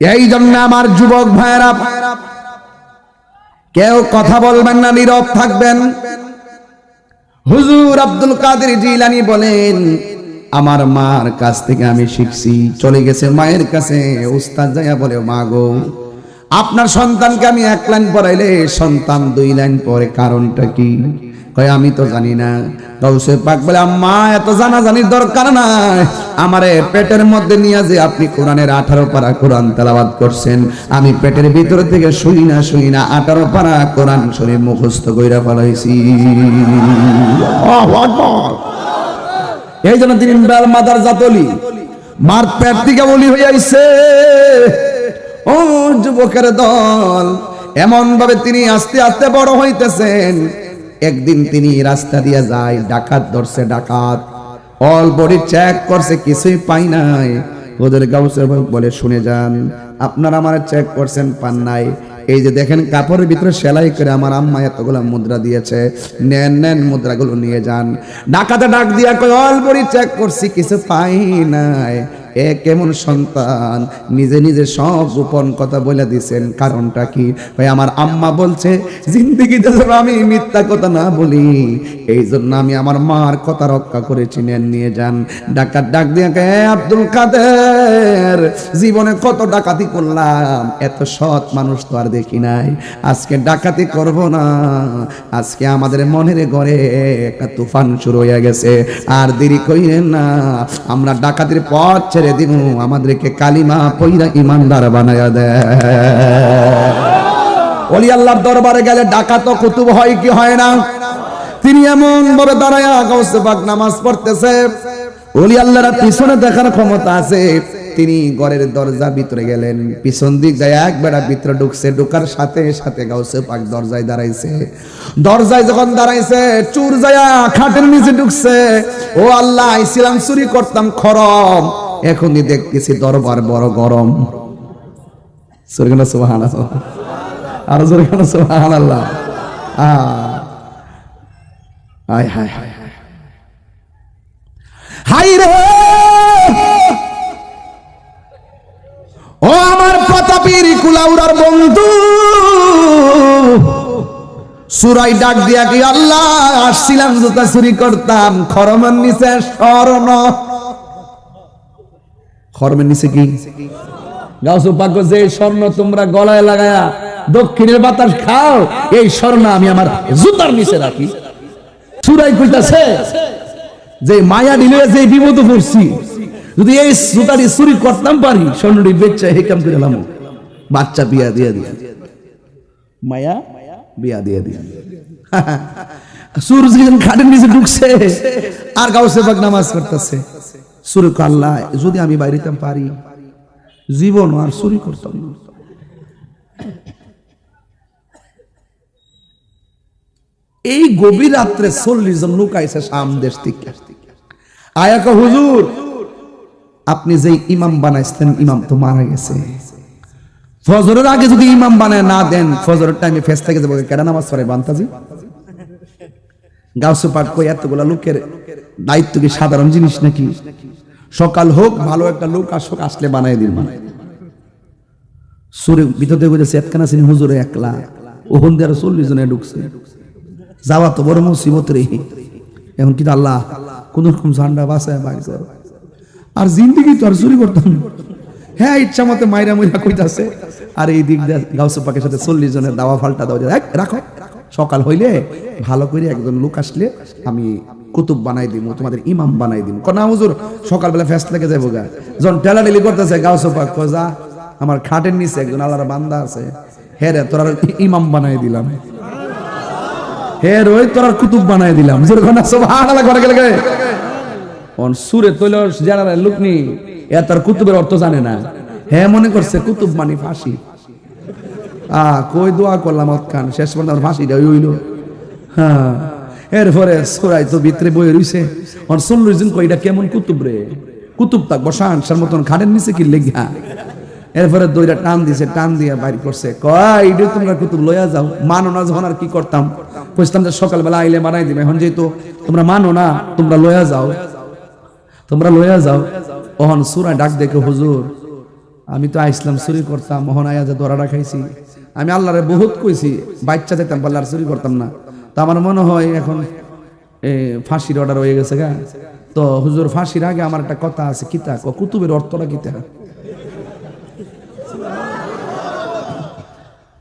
এই জন্য আমার যুবক ভাইরা কেউ কথা বলবেন না, নীরব থাকবেন। হুজুর আব্দুল কাদের জিলানি বলেন, আমার মার কাছ থেকে আমি শিখছি, চলে গেছে মায়ের কাছে, উস্তাদ যাইয়া বলে, মা গো আপনার সন্তানকে আমি এক লাইন পড়াইলে সন্তান দুই লাইন পরে কারণটা কি? কয়, আমি তো জানি না। গাউসে পাক বলে, আম্মা, এত জানা জানির দরকার নাই। আমারে পেটের মধ্যে নিয়ে যে আপনি কোরআনের আঠারো পারা কোরআন তেলাবাদ করছেন, আমি পেটের ভিতর থেকে শুই না শুই না, আঠারো পারা কোরআন শরীফ মুখস্থ কইরা ফেলাইছি। এই জন্য তিনি মাদার জাতলি, মার পেট থেকে বলি হইয়াছে ও যুবকের দল এমন ভাবে তিনি আস্তে আস্তে বড় হইতেছেন। একদিন তিনি রাস্তা দিয়ে যায়, ডাকাত ধরছে ডাকাত। অল বডি চেক করছে, কিছুই পাই নাই। ওদের গাউসের বলে, শুনে যান, আপনারা আমার চেক করছেন, পান নাই। এই যে দেখেন, কাপড়ের ভিতরে সেলাই করে আমার আম্মা এতগুলো মুদ্রা দিয়েছে। নেন নেন, মুদ্রাগুলো নিয়ে যান। ডাকাতে ডাক দিয়া কই অলবড়ি চেক করছি, কিছু পাই নাই। এ কেমন সন্তান? নিজে নিজে সব গোপন কথা বলে দিছেন। কারণটা কি? ভাই আমার আম্মা বলছে, জিন্দগিতে যেন আমি মিথ্যা কথা না বলি এই জন্য আমি আমার মার কথা রক্ষা করেছি নেন নিয়ে যান। ডাকাত ডাক দিয়া আব্দুল কাদের, জীবনে কত ডাকাতি করলাম, এত সৎ মানুষ তো আর দেখি নাই। আজকে ডাকাতি করব না, আজকে আমাদের মনের ঘরে একটা তুফান শুরু হয়ে গেছে। আর দেরি কইরেন না, আমরা ডাকাতির পথ ছেড়ে দিব, আমাদেরকে কালিমা পইরা ইমানদার বানায়া দেয় অলি আল্লাহর দরবারে গেলে ডাকাত কুতুব হয় কি হয় না? তিনি এমন ভাবে দাঁড়ায়া গাউসে পাক নামাজ পড়তেছে। অলি আল্লাহর পিছনে দেখার ক্ষমতা আছে। তিনি ঘরের দরজা ভিতরে গেলেন। পিছন দিক যায় এক বেড়া ভিতরে ঢুকছে, ঢুকার সাথে সাথে গাউসে পাক দরজায় দাঁড়াইছে। দরজায় যখন দাঁড়াইছে, চুর যায়া খাটের নিচে ঢুকছে। ও আল্লাহ আইছিলাম চুরি করতাম খরম। এখনই দেখতেছি দরবার বড় গরম। ও আমার প্রতাপীর কুলাউরার বন্ধু। সুরাই ডাক দিয়া কি আল্লাহ, আসছিলাম জুতা চুরি করতাম, খরমের নিচে স্মরণ খরমের নিচে কি? গাউসু পাক যে স্বর্ণ তোমরা গলায় লাগায়া দক্ষিণের বাতাস খাও, এই স্বর্ণ আমি আমার জুতার নিচে রাখি। সুরাই কইতাছে যে মায়া দিলে যে বিপদ পড়ছি, যদি এই জুতাটি চুরি করতাম পারি, স্বর্ণটি বেচা হে কাম করে লাম। বাচ্চা বিয়া দিয়া দিয়া মায়া বিয়া দিয়া দিয়া যখন খাটের নিচে ঢুকছে, আর গাউসে পাক নামাজ পড়তেছে। সুরে আল্লাহ, যদি আমি বাইরেতাম পারি জীবন আর চুরি করতাম এই গভীর রাত্রে চল্লিশ জন লোক আইসে সাম দেশ থেকে। আয়াকা হুজুর, আপনি যে ইমাম বানাইছেন, ইমাম তো মারা গেছে। ফজরের আগে যদি ইমাম বানায় না দেন, ফজরের টাইমে ফেস থেকে যাব। কেডা নামাজ পড়ে, বান্তাজি? গাউসু পাঠ কই, এতগুলা লোকের দায়িত্ব কি সাধারণ জিনিস নাকি? সকাল হোক, ভালো একটা লোক আসুক, আসলে বানাই দিন সুরে ভিতরে কইতেছে একখানা সিনি হুজুরে একলা। চল্লিশ জনে ঢুকছে। যাওয়া তো বড় মুসিবত রে। এখন কিন্তু আল্লাহ কোন রকম ঝান্ডা বাসায় কর। আর জিন্দিগি তো আর চুরি করতাম হ্যাঁ ইচ্ছা মতে মাইরা মইরা কইতাছে। আর এই দিক দিয়ে গাউসে পাকের সাথে চল্লিশ জনের দাওয়া ফাল্টা দাওয়া রাখো। সকাল হইলে ভালো করে একজন লোক আসলে আমি কুতুব বানাই দিব তোমাদের ইমাম বানাই দিব কনা হুজুর, সকালবেলা ফেস্ট লেগে যাব গা। যখন টেলাটেলি করতেছে গাউসে পাক যা, আমার খাটের নিচে একজন আল্লাহর বান্দা আছে। হ্যাঁ রে, তোরা ইমাম বানাই দিলাম। হে রই তোর কুতুব বানাই দিলাম। যেরকম সুবহানাল্লাহ করে গেলে অন সুরে তৈল জানার লুকনি, এ তার কুতুবের অর্থ জানে না। হ্যাঁ মনে করছে কুতুব মানে ফাঁসি। আ, কই দোয়া করলাম অতখান, শেষ পর্যন্ত আমার ফাঁসিটা হইল। হ্যাঁ। এরপরে সুরাই তো ভিতরে বই রইছে। অন চল্লিশ জন কইটা কেমন কুতুব রে? কুতুব তাক বসান, সার মতন খাটের নিচে কি লেগা এরপরে দইটা টান দিছে, টান দিয়া বাইর করছে। কয় তোমরা কুতুব লইয়া যাও, মানো না যখন আর কি করতাম? কইতাম যে সকালবেলা আইলে বানাই দিবে। এখন যেহেতু তোমরা মানো না, তোমরা লইয়া যাও। তোমরা লইয়া যাও। ওহন সুরা ডাক দেখে, হুজুর, আমি তো আইসলাম, চুরি করতাম। মোহন আয়াজে দরাটা রাখাইছি আমি আল্লাহরে বহুত কইছি, বাচ্চা যেতাম পারলে আর চুরি করতাম না। আমার মনে হয় এখন ফাঁসির অর্ডার হয়ে গেছে গা। তো হুজুর, ফাঁসির আগে আমার একটা কথা আছে কিতা কুতুবের অর্থটা কিতা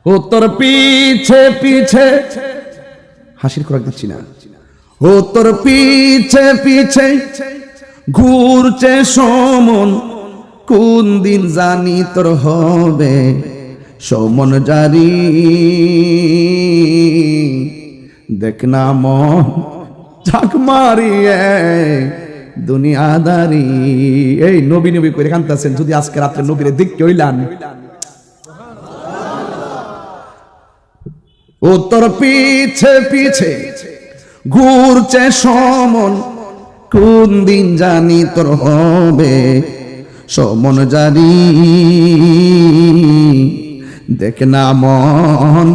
ও তোর পিছে পিছে। হাসির খোরাক দিচ্ছি না। ও তোর পিছে পিছে। ঘুরছে সমন, কোন দিন জানি তোর হবে? সমন জারি দেখ না মন ঝাঁক মারিয়ে দুনিয়াদারি। এই নবী নবী করে কান্তাছেন, যদি আজকে রাত্রে নবীরে দেখতে হইলান ও তোর পিছে পিছে ঘুরছে সমন, কোন দিন জানি তোর হবে সমন জানি। দেখ না মন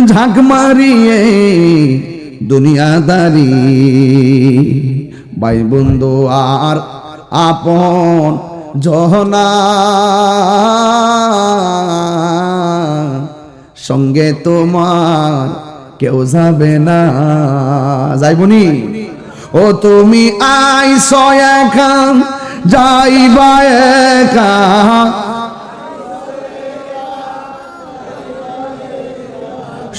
ঝাঁক মারিয়ে দুনিয়াদারি। ভাই বন্ধু, আর আপন জহনা। সঙ্গে তোমার কেউ যাবে না। যাইবনি ও তুমি আইস একা, যাইবা একা।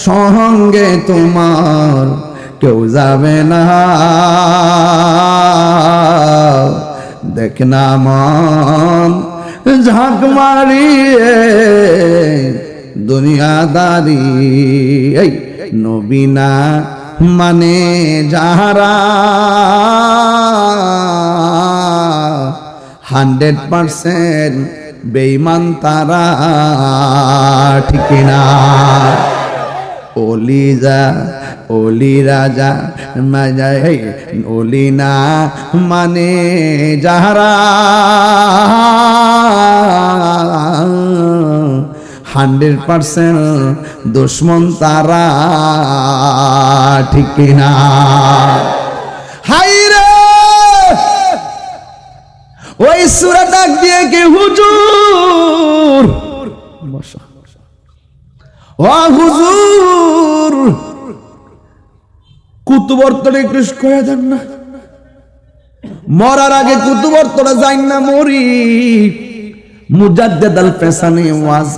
সঙ্গে তোমার কেউ যাবে না। দেখ না মন, ঝাঁক মারিয়ে দুনিয়াদারি, এই নবীনা মানে যাহারা। হান্ড্রেড পার্সেন্ট বেইমান তারা, ঠিক না ওলি যা, ওলি রাজা ওলি না মানে যাহারা। হান্ড্রেড পার্সেন্ট দুশ্মন তারা, ঠিক না হাই রে! ওই সুরা দিয়ে কে হুজুর হুজুর কুতুবর্তনে না। মরার আগে কুতুবর্তনে যাই না মরি। পেসানি was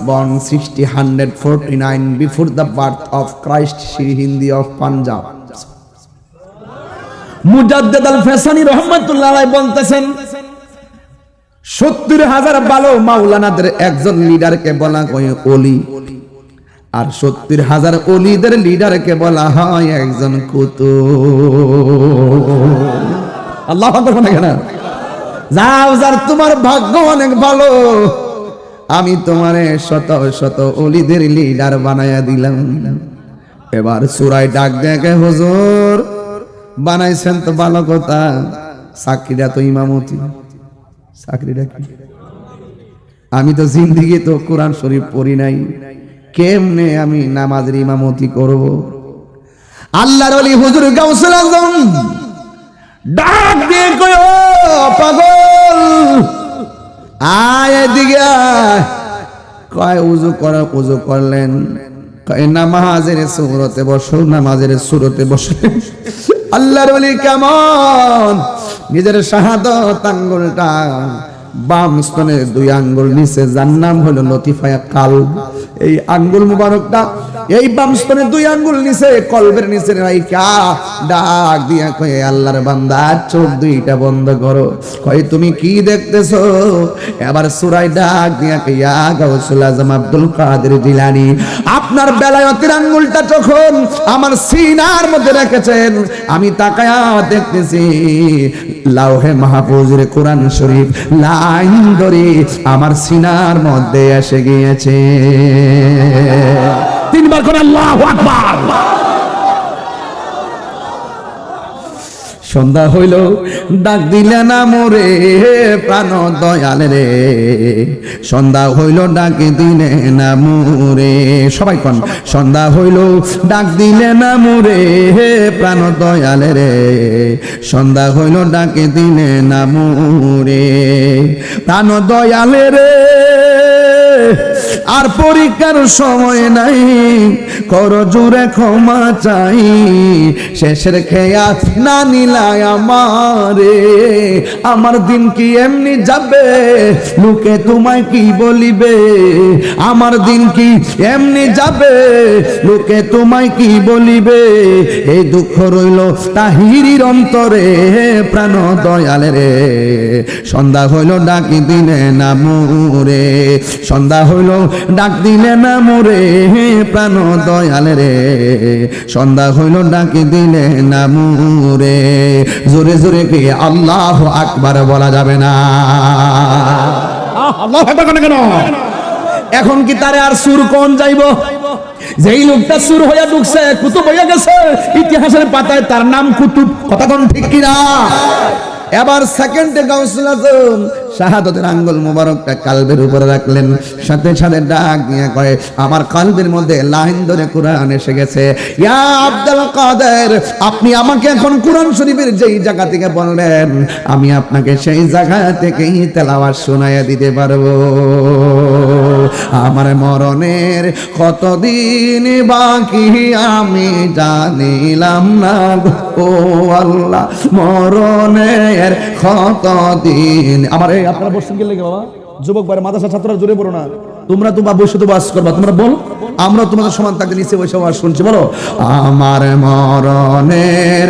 sixty hundred forty nine before the birth of Christ Shri Hindi of Punjab ফেসানি রহমতুল্লাহ বলতেছেন, সত্তর হাজার বালো মাওলানাদের একজন লিডারকে বলা হয় আর সত্তর হাজার অলিদের লিডারকে বলা হয় একজন কুতু আল্লাহ কেন যাও, যার তোমার ভাগ্য অনেক ভালো, আমি তোমারে শত শত অলিদের লিডার বানাইয়া দিলাম। এবার সুরাই ডাক দেখে হুজুর, বানাইছেন তো ভালো কথা, চাকরিটা তো ইমামতি। চাকরিটা আমি তো জিন্দিগি তো কোরআন শরীফ পড়ি নাই। কেমনে আমি নামাজের ইমামতি করব? আল্লাহর ওলি হুজুর গাউসুল আজম ডাক দিয়ে কয় পাগল! আয় এদিকে। কয়, উজু কর, উজু করলেন। কয়, নামাজের সুরতে বসো, নামাজের সুরতে বসলেন আল্লাহর ওলি কেমন? নিজের শাহাদত আঙ্গুলটা বাম স্তনের দুই আঙ্গুল নিচে যার নাম হলো লতিফায়া কাল এই আঙ্গুল মুবারকটা এই বাম স্তনের দুই আঙ্গুল নিচে, কলবের নিচে রাইকা ডাক দিয়া কয়ে, আল্লাহর বান্দা, চোখ দুইটা বন্ধ করো। কয়, তুমি কি দেখতেছো? এবার সুরাই ডাক দিয়া কইয়া গাউসুল আজম আব্দুল কাদের জিলানি, আপনার বেলায়তের আঙ্গুলটা যখন আমার সিনার মধ্যে রেখেছেন, আমি তাকায়া দেখতেছি, লাউহে মাহফুজের কোরআন শরীফ লাইন ধরে আমার সিনার মধ্যে এসে গিয়েছে। তিনবার করে আল্লাহ আকবার। সন্ধ্যা হইল, ডাক দিলে না মোরে, প্রাণ দয়াল রে। সন্ধ্যা হইল, ডাক দিলে না মোরে। সবাই কন, সন্ধ্যা হইল, ডাক দিলে না মোরে, প্রাণ দয়াল রে। সন্ধ্যা হইল, ডাক দিলে না মোরে। প্রাণ দয়াল রে। আর পরীক্ষার সময় নাই। কর জোরে ক্ষমা চাই। শেষের খেয়া না নিলাই আমারে। আমার দিন কি এমনি যাবে? লোকে তোমায় কি বলিবে? আমার দিন কি এমনি যাবে? লোকে তোমায় কি বলিবে? এই দুঃখ রইল তাহিরির অন্তরে প্রাণ দয়ালে রে। সন্ধ্যা হইল ডাকি দিলে না মোরে। সন্ধ্যা হইল ডাক দিলে না মোরে প্রাণ দয়ালে রে। সন্ধ্যা হইল ডাকি দিলে না মোরে। জোরে জোরে কি আল্লাহ আকবার বলা যাবে না। আল্লাহ আকবার কেন কেন? এখন কি তারে আর সুর কোন যাইব? যেই লোকটা সুর হইয়া ঢুকছে কুতুব হইয়া গেছে ইতিহাসের পাতায় তার নাম কুতুব। কথা কোন ঠিক কিনা? এবার সেকেন্ডে কাউন্সিল আজম শাহাদতের আঙ্গুল মুবারকটা কালবের উপরে রাখলেন। সাথে সাথে ডাক নিয়ে কয়ে, আমার কালবের মধ্যে লাইন ধরে কোরআন এসে গেছে। ইয়া আব্দুল কাদের, আপনি আমাকে এখন কোরআন শরীফের যেই জায়গা থেকে বললেন, আমি আপনাকে সেই জায়গা থেকেই তেলাওয়াত শোনাইয়া দিতে পারব। আমার মরণের কতদিন বাকি আমি জানিলাম না গো। আল্লাহ, মরণের কতদিন? আমার এই আপনারা বসছেন লেগে বাবা? যুবক বাইরে মাদ্রাসা ছাত্ররা জোরে পড়ো না। তোমরা তো বসে করবা, তোমরা বল। আমরা তোমাদের সমান থাকতে নিচে বসে বাস শুনছি, বলো। আমার মরণের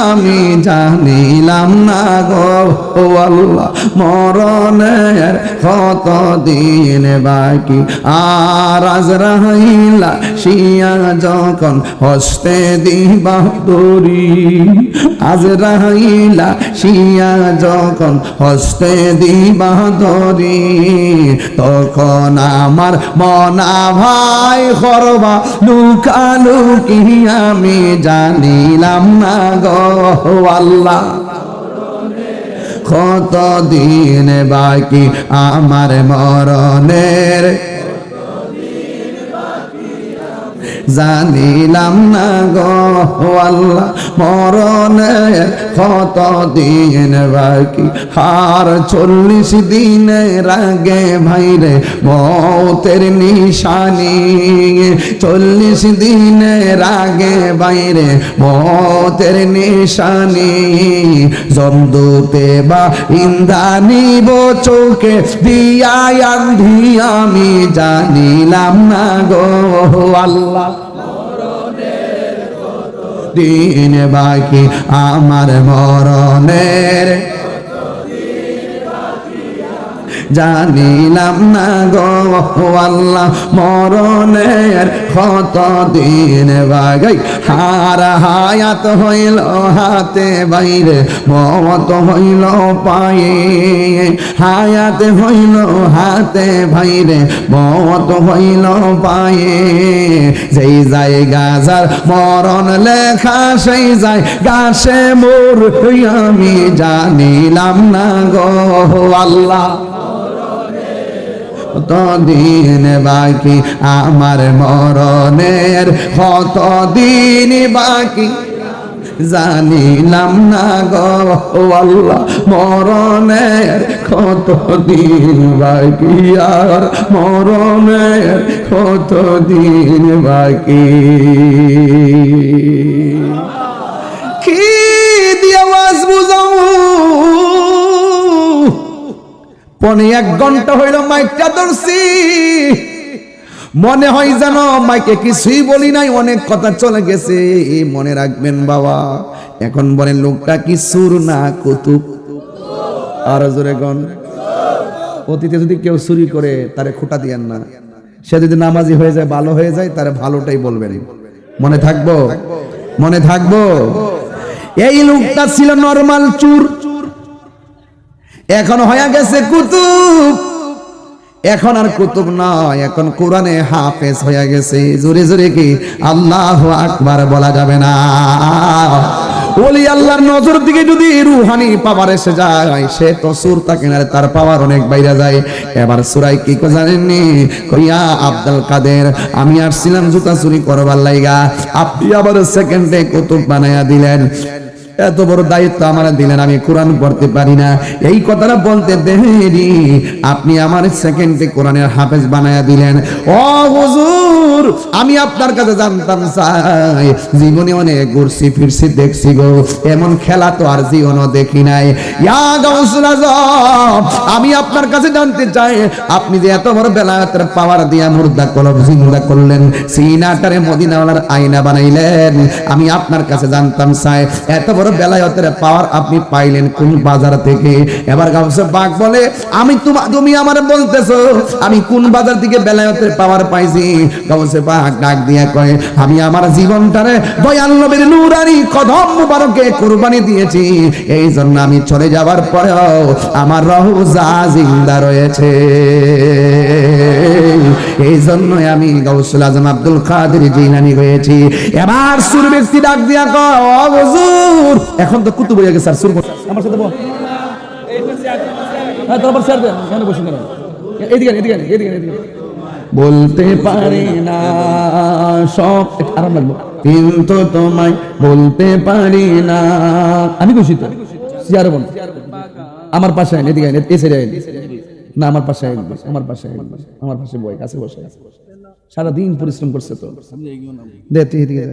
আমি জানিলাম না গো আল্লাহ, মরণের কত দিন বাকি? আর আজ রাহিলা শিয়া যখন হস্তে দিবা দরি আজ রাহিলা শিয়া যখন হস্তে দিবা দরি তখন আমার মনা ভাই করবা লুকালুকি আমি জানিলাম না গো আল্লাহ। কত দিন বাকি আমার মরণের? জানিলাম না গো আল্লাহ মরণের কত দিন বাকি? আর চল্লিশ দিনের আগে ভাইরে মতের নিশানি। চল্লিশ দিনের আগে বাইরে মতের নিশানি। জমদুতে বা ইন্দানি চোখে দিয়া আন্ধি আমি জানিলাম না গো আল্লাহ। দিন বাকি আমার মরণের জানিলাম না গো, আল্লাহ মরণের কত দিন বাগাই। হার হায়াত হইল হাতে বাইরে, মত হইল পায়ে। হায়াত হইল হাতে বাইরে, মত হইল পায়ে। যেই যায় যার মরণ লেখা, সেই যায় গাছে মোর। আমি জানিলাম না গো, আল্লাহ কতদিন বাকি? আমার মরণের কতদিন বাকি? জানিলাম না গো আল্লাহ, মরণের কতদিন বাকি? আর মরণের কতদিন বাকি? কি দিয়ে বুঝাও পনে এক ঘণ্টা হইল মাইকটা ধরছি। মনে হয় যেন মাইকে কিছুই বলি নাই, অনেক কথা চলে গেছে। মনে রাখবেন বাবা, এখন বলেন লোকটা কি সুর না কুতুব আর জোরে গন অতীতে যদি কেউ চুরি করে, তারে খোটা দিয়েন না। সে যদি নামাজি হয়ে যায়, ভালো হয়ে যায়, তারে ভালোটাই বলবেন। মনে থাকব? মনে থাকব? এই লোকটা ছিল নরমাল চুর। এখন হয়ে গেছে কুতুব। এখন আর কুতুব নয়, এখন কোরআনে হাফেজ হয়ে গেছে। জোরে জোরে কি আল্লাহ আকবার বলা যাবে না? ওলি আল্লাহর নজর দিকে যদি রুহানি পাওয়ার এসে যায়, সে তো সুর তাকে না তার পাওয়ার অনেক বাইরে যায়। এবার সুরাই কি কো জানেননি? কইয়া, আব্দুল কাদের, আমি আসছিলাম জুতা চুরি করবার লাইগা। আপনি আবার সেকেন্ডে কুতুব বানায়া দিলেন। এত বড় দায়িত্ব আমার দিলেন, আমি কোরআন পড়তে পারি না। এই কথাটা বলতে দেরি আপনি আমার সেকেন্ডে কোরআনের হাফেজ বানায়া দিলেন। ও হুজুর! আমি আপনার কাছে জানতাম চাই জীবনে অনেক ঘুরছি, ফিরছি, দেখছি গো, এমন খেলা তো আর জীবনও দেখি নাই। আমি আপনার কাছে জানতে চাই, আপনি যে এত বড় বেলায়েতের পাওয়ার দিয়া মুর্দা কলব জিন্দা করলেন, সিনাটারে মদিনাওয়ালার আয়না বানাইলেন, আমি আপনার কাছে জানতাম চাই এত বড় বেলায়েতের পাওয়ার আপনি পাইলেন কোন বাজার থেকে? এবার গাউসে বাঘ বলে, আমি তুমি আমার বলতেছো, আমি কোন বাজার থেকে বেলায়েতের পাওয়ার পাইছি? গাউসে বাঘ ডাক দিয়া কয়, আমি আমার জীবনটারে দয়াল নবীর নূরানি কদম মুবারকে কুরবানি দিয়েছি। এই জন্য আমি চলে যাওয়ার পরেও আমার রহুজা জিন্দা রয়েছে। এই জন্যই আমি গাউসুল আজম আব্দুল কাদের জিলানি হয়েছি। এবার সুর ব্যক্তি ডাক দিয়া হুজুর, এখন তো কুতুব হয়ে গেছে, আর সুর। আমার সাথে বল। হ্যাঁ তারপর স্যার কেন কেন এদিকে এদিকে এদিকে এদিকে। বলতে পারি না সব আরাম কিন্তু তোমায় বলতে পারি না। আমি খুশি তো। আমার পাশে আইন এদিকে আইন এ সাইডে আইন। না আমার পাশে আইন আমার পাশে আইন আমার পাশে বই কাছে বসে সারা দিন পরিশ্রম করছে তো। দে তুই এদিকে।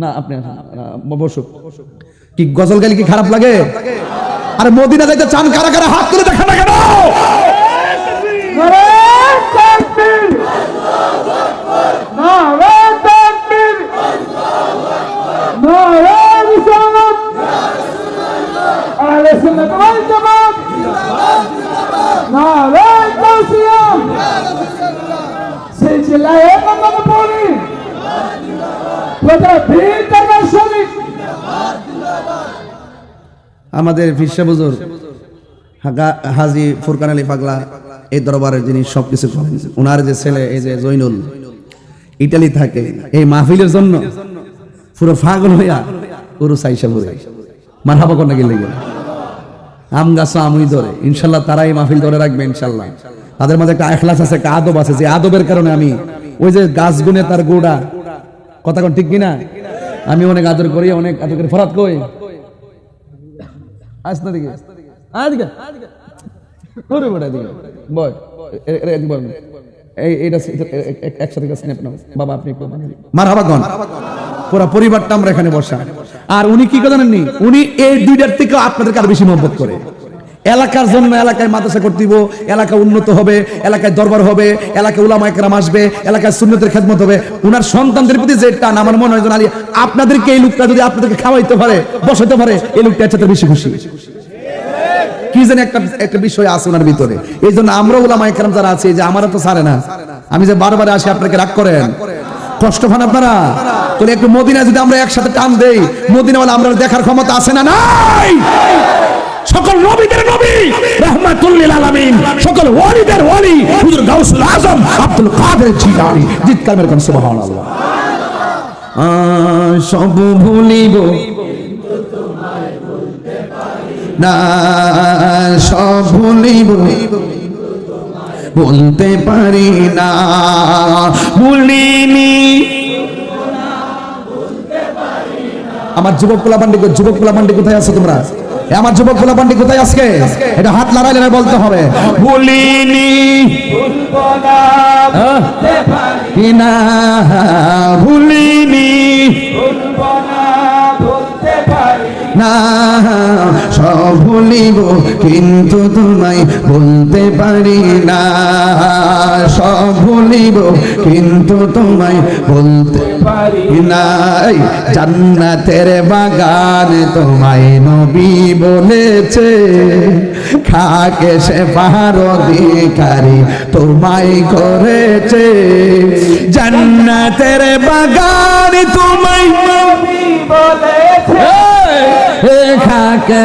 না আপনি আসুন, না, বসো কি গজল গালি কি খারাপ লাগে? আরে মদিনা যাইতে চান কারা কারা হাত তুলে দেখা না কেন? আমাদের ফিরসা বুজুর হাজি ফুরকান আলী পাগলা এই দরবারের যিনি সবকিছু করেন ওনার যে ছেলে, এই যে জৈনুল, ইটালি থাকে, এই মাহফিলের জন্য পুরো পাগল হইয়া পুরো সাইসা ভরে মার হাবা কন্যা গেলে গেল আম গাছ আমুই ধরে। ইনশাল্লাহ তারা এই মাহফিল ধরে রাখবে, ইনশাল্লাহ। তাদের মাঝে একটা এখলাস আছে, একটা আদব আছে। যে আদবের কারণে আমি ওই যে গাছ গুনে তার গোড়া, কথা কোন ঠিক কিনা? আমি অনেক আদর করি, অনেক আদর করি। ফরাত কই? আস না দিকে আয় বয় বয়। এই, এইটা সে- এ- এ- এ- একসাথে বাবা, আপনি একটু পরিবারটা আমরা এখানে বসা। আর উনি কি উনি এই দুইটার থেকে আপনাদেরকে বেশি মহব্বত করে। এলাকার জন্য এলাকায় মাদ্রাসা করতে এলাকা উন্নত হবে, এলাকায় দরবার হবে, এলাকায় উলামা একরাম আসবে, এলাকায় সুন্নতের খেদমত হবে। উনার সন্তানদের প্রতি যে টান, আমার মনে হয় আপনাদেরকে এই লোকটা যদি আপনাদেরকে খাওয়াইতে পারে, বসাইতে পারে, এই লোকটা চাইতে বেশি খুশি। কি জানি একটা একটা বিষয় আছে ওনার ভিতরে। এই জন্য আমরা ওলামা একরাম যারা আছে যে আমারা তো ছাড়ে না। আমি যে বারবার আসি, আপনাকে রাগ করেন। কষ্ট পান আপনারা? তাহলে একটু মদিনা যদি আমরা একসাথে টান দেই মদিনা বলে আমরা দেখার ক্ষমতা আছে না নাই? সকল নবীদের নবী, রহমাতুল্লিল আলামিন। সকল ওয়ালিদের ওয়ালি, হুজুর গাউসুল আজম, আব্দুল কাদের জিলানী। জিৎকার মেরে কোন, সুবহানাল্লাহ। সব ভুলিব। না, সব ভুলিব। বলতে পারি না, ভুলিনি। আমার যুবক পোলা পান্ডি যুবক পোলা পান্ডি কোথায় আছো তোমরা? আমার যুবক পোলা পান্ডি কোথায় আজকে? এটা হাত লড়াইলে না বলতে হবে। ভুলিনি। হ্যাঁ? ভুলিনি। না, সব ভুলিব, কিন্তু তোমায় বলতে পারি না। সব ভুলিব, কিন্তু তোমায় বলতে পারি না। জান্নাতের বাগান তোমায় নবী বলেছে, খাকে সে পাহাড় অধিকারী তোমায় করেছে। জান্নাতের বাগান তোমায় খাকে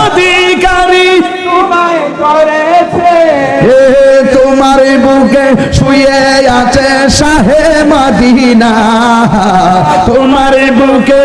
অধিকারী তোমায় করেছে। হে তোমার বুকে শুয়ে আছে শাহে মাদিনা। তোমার বুকে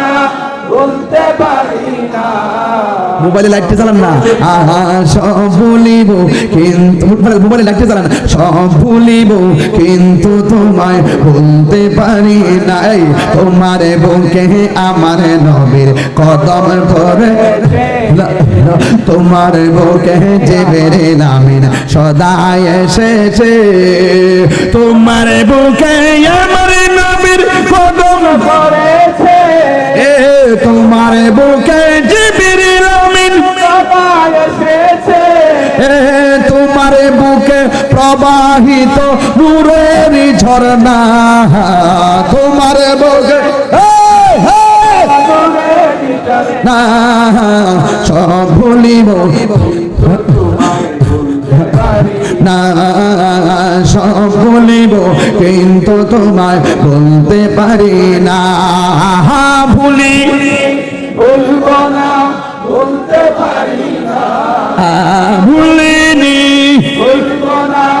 মোবাইলে লাইটটা চালান না। সব ভুলিব, কিন্তু মোবাইলে লাইটটা চালান সব ভুলিব, কিন্তু তোমায় ভুলতে পারি নাই। তোমার বুকে আমার নবীর কদম ধরে তোমার বুকে যে বেড়ে নামিন সদায় এসেছে। তোমার বুকে আমার নবীর কদম করেছে এ, তোমার বুকে জিবির প্রবাহিত নূরের ঝর্ণা। তোমার এই, না ভুলিব। না সব ভুলিব কিন্তু তোমায় বলতে পারি না। ভুলি। ভুলতে পারি না ভুলিনি। না